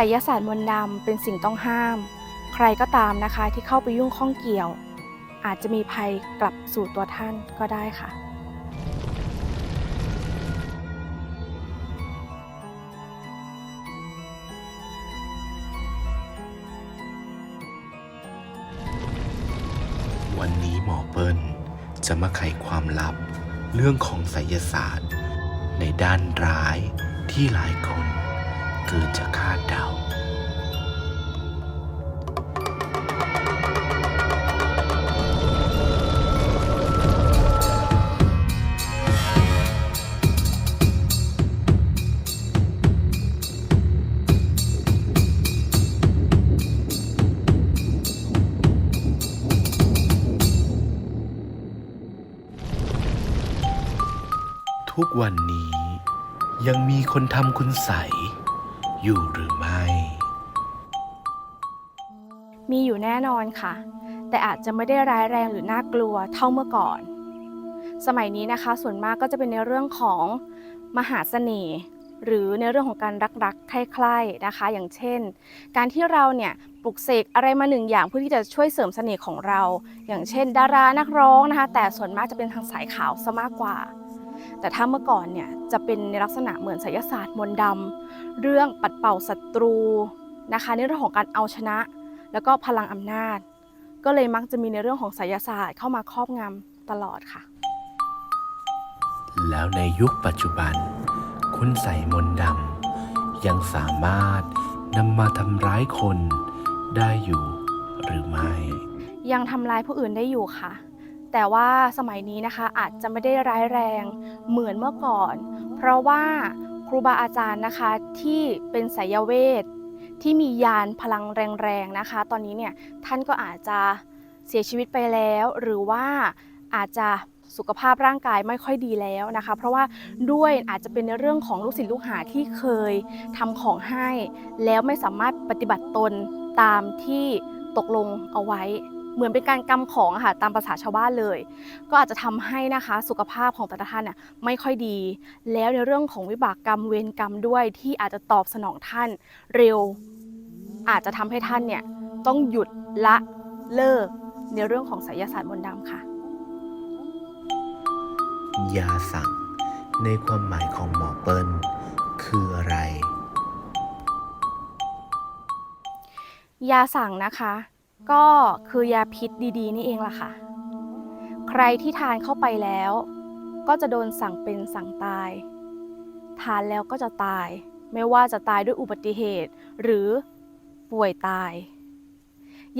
สยศาสตร์มนต์ดำเป็นสิ่งต้องห้าม ใครก็ตามนะคะที่เข้าไปยุ่งข้องเกี่ยว อาจจะมีภัยกลับสู่ตัวท่านก็ได้ค่ะ วันนี้หมอเปิ้ลจะมาไขความลับ เรื่องของไสยศาสตร์ ในด้านร้ายที่หลายคน เกินจะคาดเดา ทุกวันนี้ยังมีคนทำคุณใส อยู่หรือไม่ มีอยู่แน่นอนค่ะ แต่อาจจะไม่ได้ร้ายแรงหรือน่ากลัวเท่าเมื่อก่อน สมัยนี้นะคะ ส่วนมากก็จะเป็นในเรื่องของมหาเสน่ห์หรือในเรื่องของการรักๆใคร่ๆนะคะ อย่างเช่น การที่เราเนี่ยปลุกเสกอะไรมาหนึ่งอย่างเพื่อที่จะช่วยเสริมเสน่ห์ของเรา อย่างเช่น ดารานักร้องนะคะ แต่ส่วนมากจะเป็นทางสายขาวซะมากกว่า แต่ถ้าเมื่อก่อนเนี่ยจะเป็นในลักษณะเหมือนไสยศาสตร์มนต์ดำเรื่องปัดเป่าศัตรูนะคะในเรื่องของการเอาชนะ แล้วก็พลังอำนาจ ก็เลยมักจะมีในเรื่องของไสยศาสตร์เข้ามาครอบงำตลอดค่ะ แล้วในยุคปัจจุบัน คุณใสยมนต์ดำยังสามารถนำมาทำร้ายคนได้อยู่หรือไม่ ยังทำร้ายผู้อื่นได้อยู่ค่ะ แต่ว่าสมัยนี้นะคะอาจจะไม่ได้ร้ายแรงเหมือนเมื่อก่อน เพราะว่าครูบาอาจารย์นะคะที่เป็นไสยเวทที่มียานพลังแรงๆนะคะ ตอนนี้เนี่ยท่านก็อาจจะเสียชีวิตไปแล้ว หรือว่าอาจจะสุขภาพร่างกายไม่ค่อยดีแล้วนะคะ เพราะว่าด้วยอาจจะเป็นในเรื่องของลูกศิษย์ลูกหาที่เคยทำของให้ แล้วไม่สามารถปฏิบัติตนตามที่ตกลงเอาไว้ เหมือนเป็นการกำของอะค่ะตามภาษาชาวบ้านเลย ก็อาจจะทำให้นะคะสุขภาพของแต่ละท่านน่ะไม่ค่อยดี แล้วในเรื่องของวิบากกรรมเวรกรรมด้วยที่อาจจะตอบสนองท่านเร็ว อาจจะทำให้ท่านเนี่ยต้องหยุดละเลิกในเรื่องของไสยศาสตร์มนต์ดำค่ะยาสั่งในความหมายของหมอเปิ้ลคืออะไร ยาสั่งนะคะ ก็คือยาพิษดีๆ นี่เองล่ะค่ะ ใครที่ทานเข้าไปแล้ว ก็จะโดนสั่งเป็นสั่งตาย ทานแล้วก็จะตาย ไม่ว่าจะตายด้วยอุบัติเหตุ หรือป่วยตาย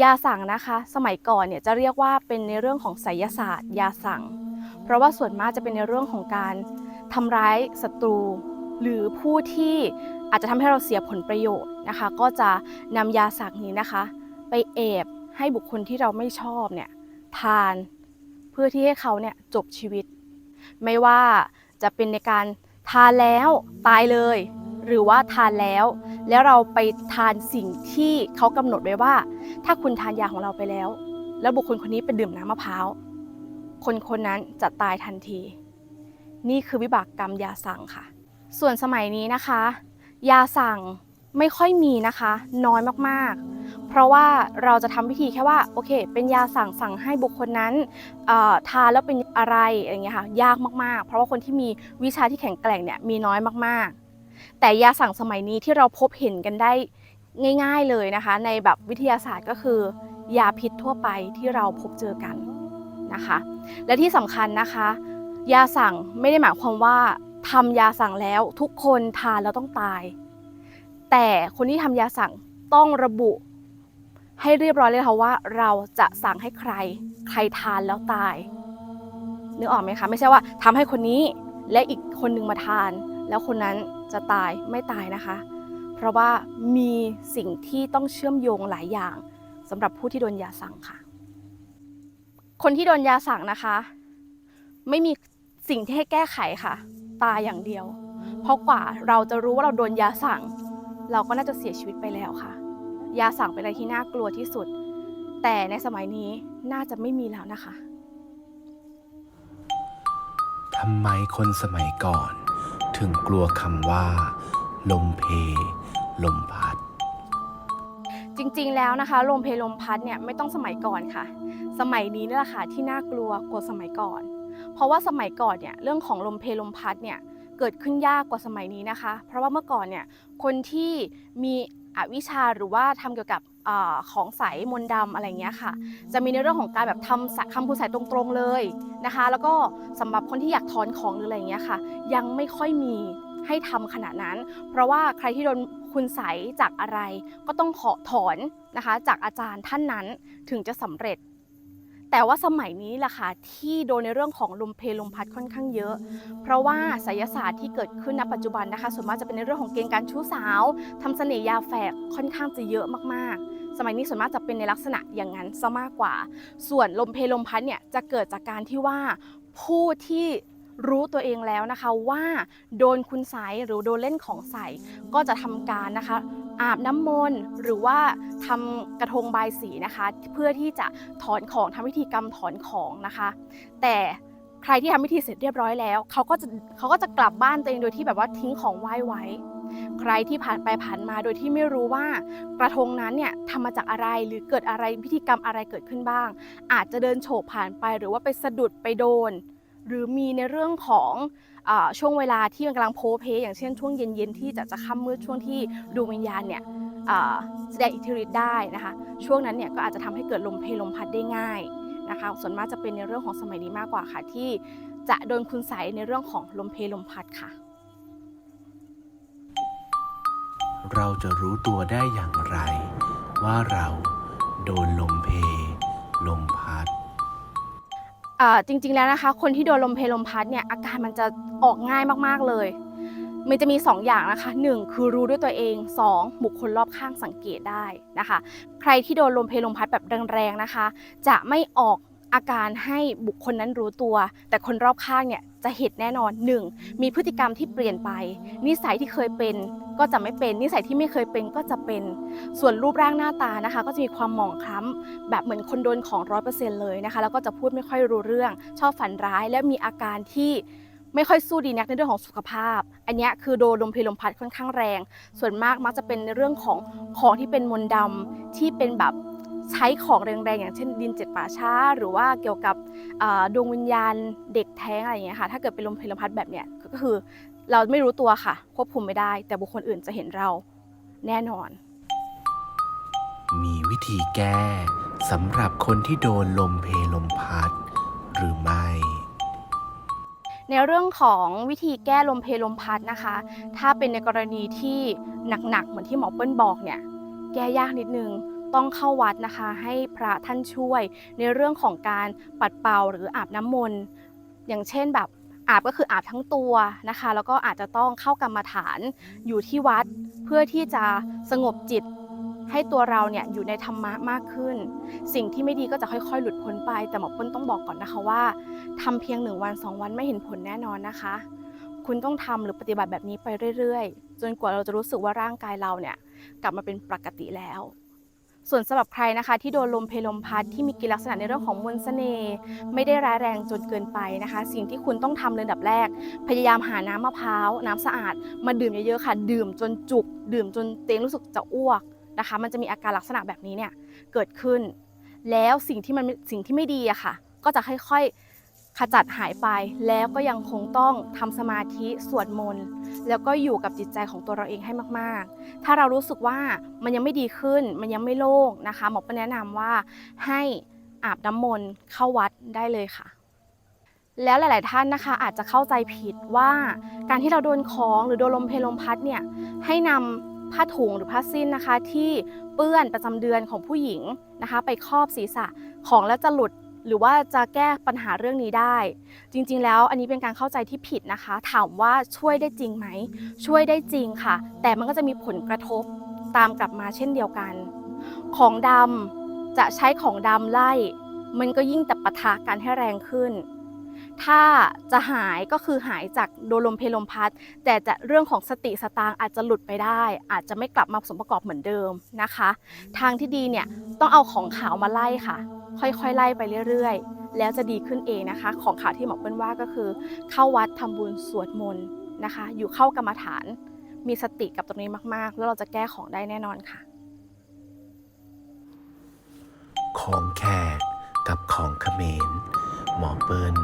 ยาสั่งนะคะ สมัยก่อนเนี่ยจะเรียกว่าเป็นในเรื่องของไสยศาสตร์ ยาสั่ง เพราะว่าส่วนมากจะเป็นในเรื่องของการทำร้ายศัตรู หรือผู้ที่อาจจะทำให้เราเสียผลประโยชน์นะคะ ก็จะนำยาสั่งนี้นะคะ ไปแอบ ให้บุคคลที่เราไม่ชอบเนี่ยทานเพื่อที่ให้เขาเนี่ยจบชีวิต ไม่ว่าจะเป็นในการทานแล้วตายเลย หรือว่าทานแล้ว แล้วเราไปทานสิ่งที่เขากำหนดไว้ว่า ถ้าคุณทานยาของเราไปแล้ว แล้วบุคคลคนนี้ไปดื่มน้ำมะพร้าวคนคนนั้นจะตายทันที นี่คือวิบากกรรมยาสั่งค่ะ ส่วนสมัยนี้นะคะ ยาสั่ง ไม่ค่อยมีนะคะ น้อยมากๆ เพราะว่าเราจะทำพิธีแค่ว่าโอเค เป็นยาสั่งสั่งให้บุคคลนั้นทานแล้วเป็นอะไรอย่างเงี้ยค่ะยากมากๆ เพราะว่าคนที่มีวิชาที่แข็งแกร่งเนี่ยมีน้อยมากๆ แต่ยาสั่งสมัยนี้ที่เราพบเห็นกันได้ง่าย ๆเลยนะคะ ในแบบวิทยาศาสตร์ก็คือยาพิษทั่วไปที่เราพบเจอกันนะคะ และที่สำคัญนะคะ ยาสั่งไม่ได้หมายความว่าทำยาสั่งแล้วทุกคนทานแล้วต้องตาย แต่คนที่ทำยาสั่งต้องระบุ ให้เรียบร้อยเลยค่ะว่า เราจะสั่งให้ใคร ใครทานแล้วตายนึกออกไหมคะไม่ใช่ว่าทำให้คนนี้และอีกคนหนึงมาทาน แล้วคนนั้นจะตายไม่ตายนะคะ เพราะว่ามีสิ่งที่ต้องเชื่อมโยงหลายอย่างสำหรับผู้ที่โดนยาสั่งค่ะ คนที่โดนยาสั่งนะคะ ไม่มีสิ่งที่ให้แก้ไขค่ะ ตายอย่างเดียว เพราะกว่าเราจะรู้ว่าเราโดนยาสั่ง เราก็น่าจะเสียชีวิตไปแล้วค่ะ ยาสั่งเป็นอะไรที่น่ากลัวที่สุด แต่ในสมัยนี้น่าจะไม่มีแล้วนะคะ ทำไมคนสมัยก่อน ถึงกลัวคำว่า ลมเพ ลมพัด จริงๆแล้วนะคะ ลมเพลลมพัดเนี่ยไม่ต้องสมัยก่อนค่ะ สมัยนี้นี่แหละค่ะที่น่ากลัวกว่าสมัยก่อน เพราะว่าสมัยก่อนเนี่ยเรื่องของลมเพลลมพัดเนี่ย เกิดขึ้นยากกว่าสมัยนี้นะคะ เพราะว่าเมื่อก่อนเนี่ยคนที่มีอวิชาหรือว่าทำเกี่ยวกับอของใสมนต์ดำอะไรเงี้ยค่ะ จะมีในเรื่องของการแบบทำคำพูดใสตรงๆเลยนะคะ แล้วก็สำหรับคนที่อยากถอนของหรืออะไรเงี้ยค่ะ ยังไม่ค่อยมีให้ทำขนาดนั้น เพราะว่าใครที่โดนคุณใสจากอะไร ก็ต้องขอถอนนะคะ จากอาจารย์ท่านนั้นถึงจะสำเร็จ แต่ว่าสมัยนี้แหละค่ะที่โดนในเรื่องของลมเพลลมพัดค่อนข้างเยอะ เพราะว่าไสยศาสตร์ที่เกิดขึ้นณปัจจุบันนะคะ ส่วนมากจะเป็นในเรื่องของเกณฑ์การชู้สาวทำเสน่ห์ยาแฝกค่อนข้างจะเยอะมากๆ สมัยนี้ส่วนมากจะเป็นในลักษณะอย่างนั้นซะมากกว่า ส่วนลมเพลลมพัดเนี่ยจะเกิดจากการที่ว่าผู้ที่รู้ตัวเองแล้วนะคะว่าโดนคุณใสหรือโดนเล่นของใสก็จะทำการนะคะ อาบน้ำมนต์หรือว่าทำกระทงบายสีนะคะ เพื่อที่จะถอนของทำพิธีกรรมถอนของนะคะ แต่ใครที่ทำพิธีเสร็จเรียบร้อยแล้วเขาก็จะเขาก็จะกลับบ้านตัวเองโดยที่แบบว่าทิ้งของไหว้ไว้ ใครที่ผ่านไปผ่านมาโดยที่ไม่รู้ว่ากระทงนั้นเนี่ยทำมาจากอะไรหรือเกิดอะไรพิธีกรรมอะไรเกิดขึ้นบ้าง อาจจะเดินโฉบผ่านไปหรือว่าไปสะดุดไปโดน หรือมีในเรื่องของ ช่วงเวลาที่มันกำลังโพลเพอย่างเช่นช่วงเย็นๆที่จะจะค่ำมืดช่วงที่ดวงวิญญาณเนี่ยแสดงอิทธิฤทธิ์ได้นะคะช่วงนั้นเนี่ยก็อาจจะทำให้เกิดลมเพลลมพัดได้ง่ายนะคะส่วนมากจะเป็นในเรื่องของสมัยนี้มากกว่าค่ะ ที่จะโดนคุณใสในเรื่องของลมเพลลมพัดค่ะ เราจะรู้ตัวได้อย่างไร ว่าเราโดนลมเพลมพัด จริงๆแล้วนะคะ คนที่โดนลมเพลลมพัดเนี่ยอาการมันจะออกง่ายมากๆเลย มันจะมี 2 อย่างนะคะ 1 คือรู้ด้วยตัวเอง 2 บุคคลรอบข้างสังเกตได้นะคะ ใครที่โดนลมเพลลมพัดแบบแรงๆนะคะ จะไม่ออก อาการให้บุคคลนั้นรู้ตัว แต่คนรอบข้างเนี่ยจะเห็นแน่นอน 1. มีพฤติกรรมที่เปลี่ยนไป นิสัยที่เคยเป็นก็จะไม่เป็น นิสัยที่ไม่เคยเป็นก็จะเป็น ส่วนรูปร่างหน้าตานะคะ ก็จะมีความหมองคล้ำแบบเหมือนคนโดนของร้อยเปอร์เซ็นต์เลยนะคะ แล้วก็จะพูดไม่ค่อยรู้เรื่อง ชอบฝันร้าย และมีอาการที่ไม่ค่อยสู้ดีนักในเรื่องของสุขภาพ อันนี้คือโดนลมเพลลมพัดค่อนข้างแรง ส่วนมากมักจะเป็นในเรื่องของของที่เป็นมนต์ดำที่เป็นแบบ ใช้ของแรงๆ อย่างเช่นดินเจ็ดป่าช้า หรือว่าเกี่ยวกับอ่าดวงวิญญาณเด็กแท้งอะไรอย่างเงี้ยค่ะถ้าเกิดเป็นลมเพลลมพัดแบบเนี้ยก็คือเราไม่รู้ตัวค่ะ ควบคุมไม่ได้ แต่บุคคลอื่นจะเห็นเราแน่นอน มีวิธีแก้สำหรับคนที่โดนลมเพลมพัด หรือไม่ในเรื่องของวิธีแก้ลมเพลลมพัดนะคะ ถ้าเป็นในกรณีที่หนักๆ เหมือนที่หมอเปิ้ลบอกเนี่ย แก้ยากนิดนึง ต้องเข้าวัดนะคะ ให้พระท่านช่วยในเรื่องของการปัดเป่าหรืออาบน้ำมนต์อย่างเช่นแบบอาบก็คืออาบทั้งตัวนะคะ แล้วก็อาจจะต้องเข้ากรรมฐานอยู่ที่วัดเพื่อที่จะสงบจิตให้ตัวเราเนี่ยอยู่ในธรรมะมากขึ้น สิ่งที่ไม่ดีก็จะค่อยๆ หลุดพ้นไป แต่หมอเปิ้ลต้องบอกก่อนนะคะว่าทำเพียงหนึ่งวันสองวันไม่เห็นผลแน่นอนนะคะ คุณต้องทำหรือปฏิบัติแบบนี้ไปเรื่อยๆ จนกว่าเราจะรู้สึกว่าร่างกายเราเนี่ยกลับมาเป็นปกติแล้ว ส่วนสำหรับใครนะคะ ที่โดนลมเพลลมพัดที่มีกิลักษณะในเรื่องของมนต์เสน่ห์ไม่ได้ร้ายแรงจนเกินไปนะคะ สิ่งที่คุณต้องทำเลยดับแรก พยายามหาน้ำมะพร้าวน้ำสะอาด มาดื่มเยอะๆค่ะ ดื่มจนจุก ดื่มจนเตงรู้สึกจะอ้วกนะคะ มันจะมีอาการลักษณะแบบนี้เนี่ยเกิดขึ้น แล้วสิ่งที่มันสิ่งที่ไม่ดีอะค่ะ ก็จะค่อยๆ ขจัดหายไปแล้วก็ยังคงต้องทำสมาธิสวดมนต์แล้วก็อยู่กับจิตใจของตัวเราเองให้มากๆ ถ้าเรารู้สึกว่ามันยังไม่ดีขึ้น มันยังไม่โล่งนะคะหมอก็แนะนำว่าให้อาบน้ำมนต์เข้าวัดได้เลยค่ะ แล้วหลาย ๆ ท่านนะคะ อาจจะเข้าใจผิดว่าการที่เราโดนของหรือโดนลมเพลลมพัดเนี่ยให้นำผ้าถุงหรือผ้าสิ้นนะคะ ที่เปื้อนประจำเดือนของผู้หญิงนะคะ ไปครอบศีรษะของแล้วจะหลุด หรือว่าจะแก้ปัญหาเรื่องนี้ได้ จริงๆ แล้วอันนี้เป็นการเข้าใจที่ผิดนะคะ ถามว่าช่วยได้จริงไหม ช่วยได้จริงค่ะ แต่มันก็จะมีผลกระทบตามกลับมาเช่นเดียวกัน ของดำจะใช้ของดำไล่ มันก็ยิ่งแต่ปะทะกันให้แรงขึ้น ถ้าจะหายก็คือหายจากโดนลมเพลมพัด แต่จะเรื่องของสติสตางค์อาจจะหลุดไปได้ อาจจะไม่กลับมาสมประกอบเหมือนเดิมนะคะ ทางที่ดีเนี่ยต้องเอาของขาวมาไล่ค่ะ ค่อยๆ ไล่ไปเรื่อยๆ แล้วจะดีขึ้นเองนะคะ ของขาวที่หมอเปิ้ลว่าก็คือ เข้าวัดทำบุญสวดมนต์นะคะ อยู่เข้ากรรมฐาน มีสติกับตรงนี้มากๆ แล้วเราจะแก้ของได้แน่นอนค่ะ ของแขกกับของเขมร หมอเปิ้ล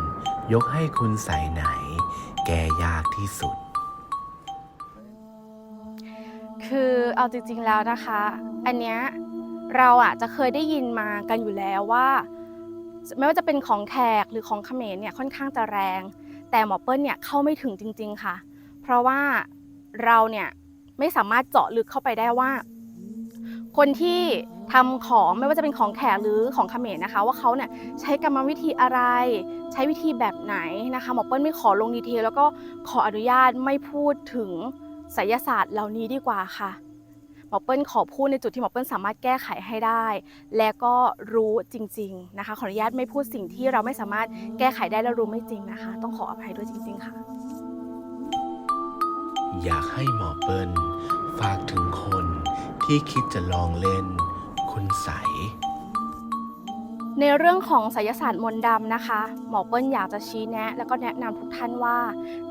ยกให้คุณใส่ไหน แก้ยากที่สุด คือเอาจริงๆแล้วนะคะ อันเนี้ย เราอะจะเคยได้ยินมากันอยู่แล้วว่า ไม่ว่าจะเป็นของแขกหรือของเขมรเนี่ยค่อนข้างจะแรง แต่หมอเปิ้ลเนี่ยเข้าไม่ถึงจริง ๆค่ะ เพราะว่าเราเนี่ยไม่สามารถเจาะลึกเข้าไปได้ว่า คนที่ทำของไม่ว่าจะเป็นของแขกหรือของเขมรนะคะ ว่าเขาเนี่ยใช้กรรมวิธีอะไร ใช้วิธีแบบไหนนะคะหมอเปิ้ลไม่ขอลงดีเทลแล้วก็ขออนุญาตไม่พูดถึงไสยศาสตร์เหล่านี้ดีกว่าค่ะ หมอเปิ้ลขอพูดในจุดที่หมอเปิ้ลสามารถแก้ไขให้ได้ และก็รู้จริง ๆนะคะ ขออนุญาตไม่พูดสิ่งที่เราไม่สามารถแก้ไขได้และรู้ไม่จริงนะคะ ต้องขออภัยด้วยจริง ๆ ค่ะ อยากให้หมอเปิ้ลฝากถึงคนที่คิดจะลองเล่นคุณใสยในเรื่องของไสยศาสตร์มนต์ดำนะคะ หมอเปิ้ลอยากจะชี้แนะ แล้วก็แนะนำทุกท่านว่า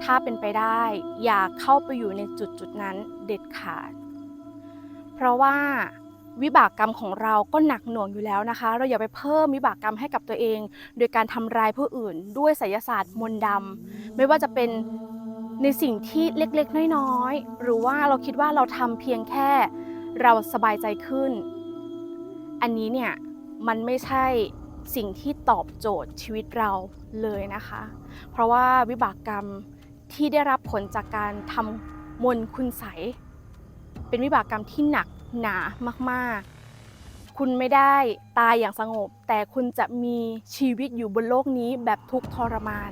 ถ้าเป็นไปได้ อย่าเข้าไปอยู่ในจุดจุดๆนั้นเด็ดขาด เพราะว่าวิบากกรรมของเราก็หนักหน่วงอยู่แล้วนะคะ เราอย่าไปเพิ่มวิบากกรรมให้กับตัวเอง โดยการทำร้ายผู้อื่น ด้วยไสยศาสตร์มนต์ดำไม่ว่าจะเป็นในสิ่งที่เล็กๆ น้อยๆ หรือว่าเราคิดว่าเราทำเพียงแค่เราสบายใจขึ้น อันนี้เนี่ยมันไม่ใช่สิ่งที่ตอบโจทย์ชีวิตเราเลยนะคะ เพราะว่าวิบากกรรมที่ได้รับผลจากการทำมนต์คุณใส เป็นวิบากกรรมที่หนักหนามากๆ คุณไม่ได้ตายอย่างสงบ แต่คุณจะมีชีวิตอยู่บนโลกนี้แบบทุกข์ทรมาน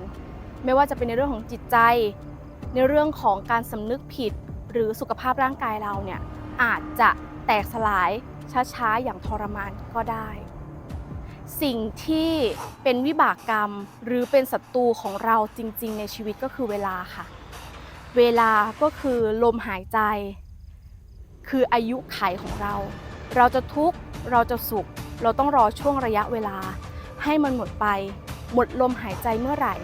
ไม่ว่าจะเป็นในเรื่องของจิตใจ ในเรื่องของการสำนึกผิด หรือสุขภาพร่างกายเราเนี่ยอาจจะแตกสลายช้าๆ อย่างทรมานก็ได้ สิ่งที่เป็นวิบากกรรมหรือเป็นศัตรูของเราจริง ๆ ในชีวิตก็คือเวลาค่ะ เวลาก็คือลมหายใจ คืออายุไขของเรา เราจะทุกข์เราจะสุข เราต้องรอช่วงระยะเวลา ให้มันหมดไป หมดลมหายใจเมื่อไหร่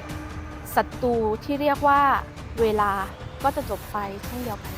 ศัตรูที่เรียกว่าเวลาก็จะจบไปเช่นเดียวกัน